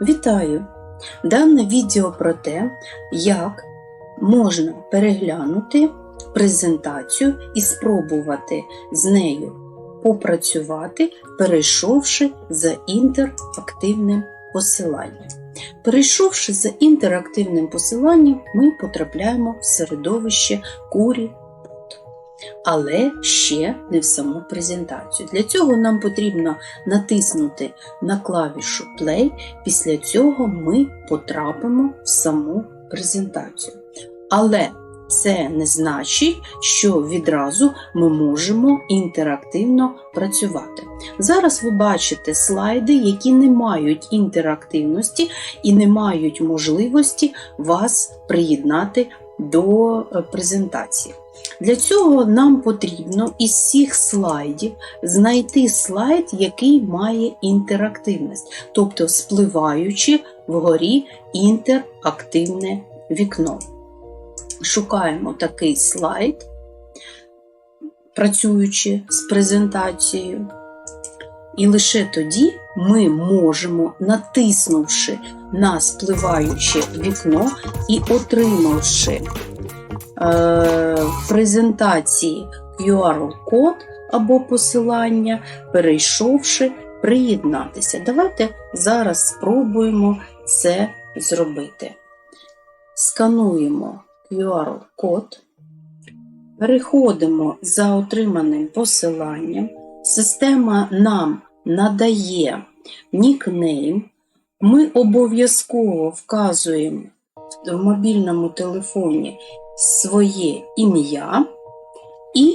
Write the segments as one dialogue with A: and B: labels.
A: Вітаю! Дане відео про те, як можна переглянути презентацію і спробувати з нею попрацювати, перейшовши за інтерактивним посиланням. Перейшовши за інтерактивним посиланням, ми потрапляємо в середовище курі але ще не в саму презентацію. Для цього нам потрібно натиснути на клавішу Play, після цього ми потрапимо в саму презентацію. Але це не значить, що відразу ми можемо інтерактивно працювати. Зараз ви бачите слайди, які не мають інтерактивності і не мають можливості вас приєднати до е, презентації. Для цього нам потрібно із всіх слайдів знайти слайд, який має інтерактивність, тобто спливаючи вгорі інтерактивне вікно. Шукаємо такий слайд, працюючи з презентацією. І лише тоді ми можемо, натиснувши на спливаюче вікно і отримавши е, презентації QR-код або посилання, перейшовши, приєднатися. Давайте зараз спробуємо це зробити. Скануємо QR-код, переходимо за отриманим посиланням. Система нам надає нікнейм. Ми обов'язково вказуємо в мобільному телефоні своє ім'я, і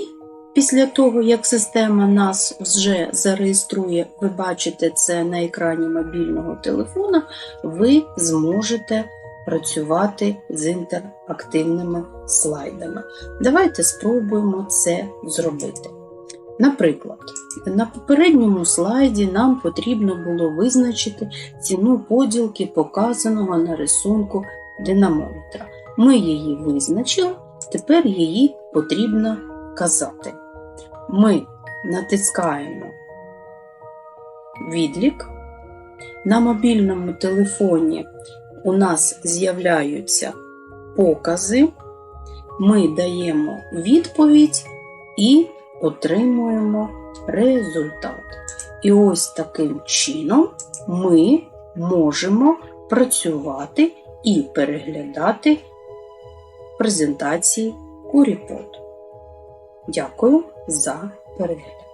A: після того, як система нас вже зареєструє, ви бачите це на екрані мобільного телефона, ви зможете працювати з інтерактивними слайдами. Давайте спробуємо це зробити. Наприклад, на попередньому слайді нам потрібно було визначити ціну поділки показаного на рисунку динамометра. Ми її визначили, тепер її потрібно вказати. Ми натискаємо відлік. На мобільному телефоні у нас з'являються покази. Ми даємо відповідь і отримуємо результат. І ось таким чином ми можемо працювати і переглядати презентації Куріпод. Дякую за перегляд.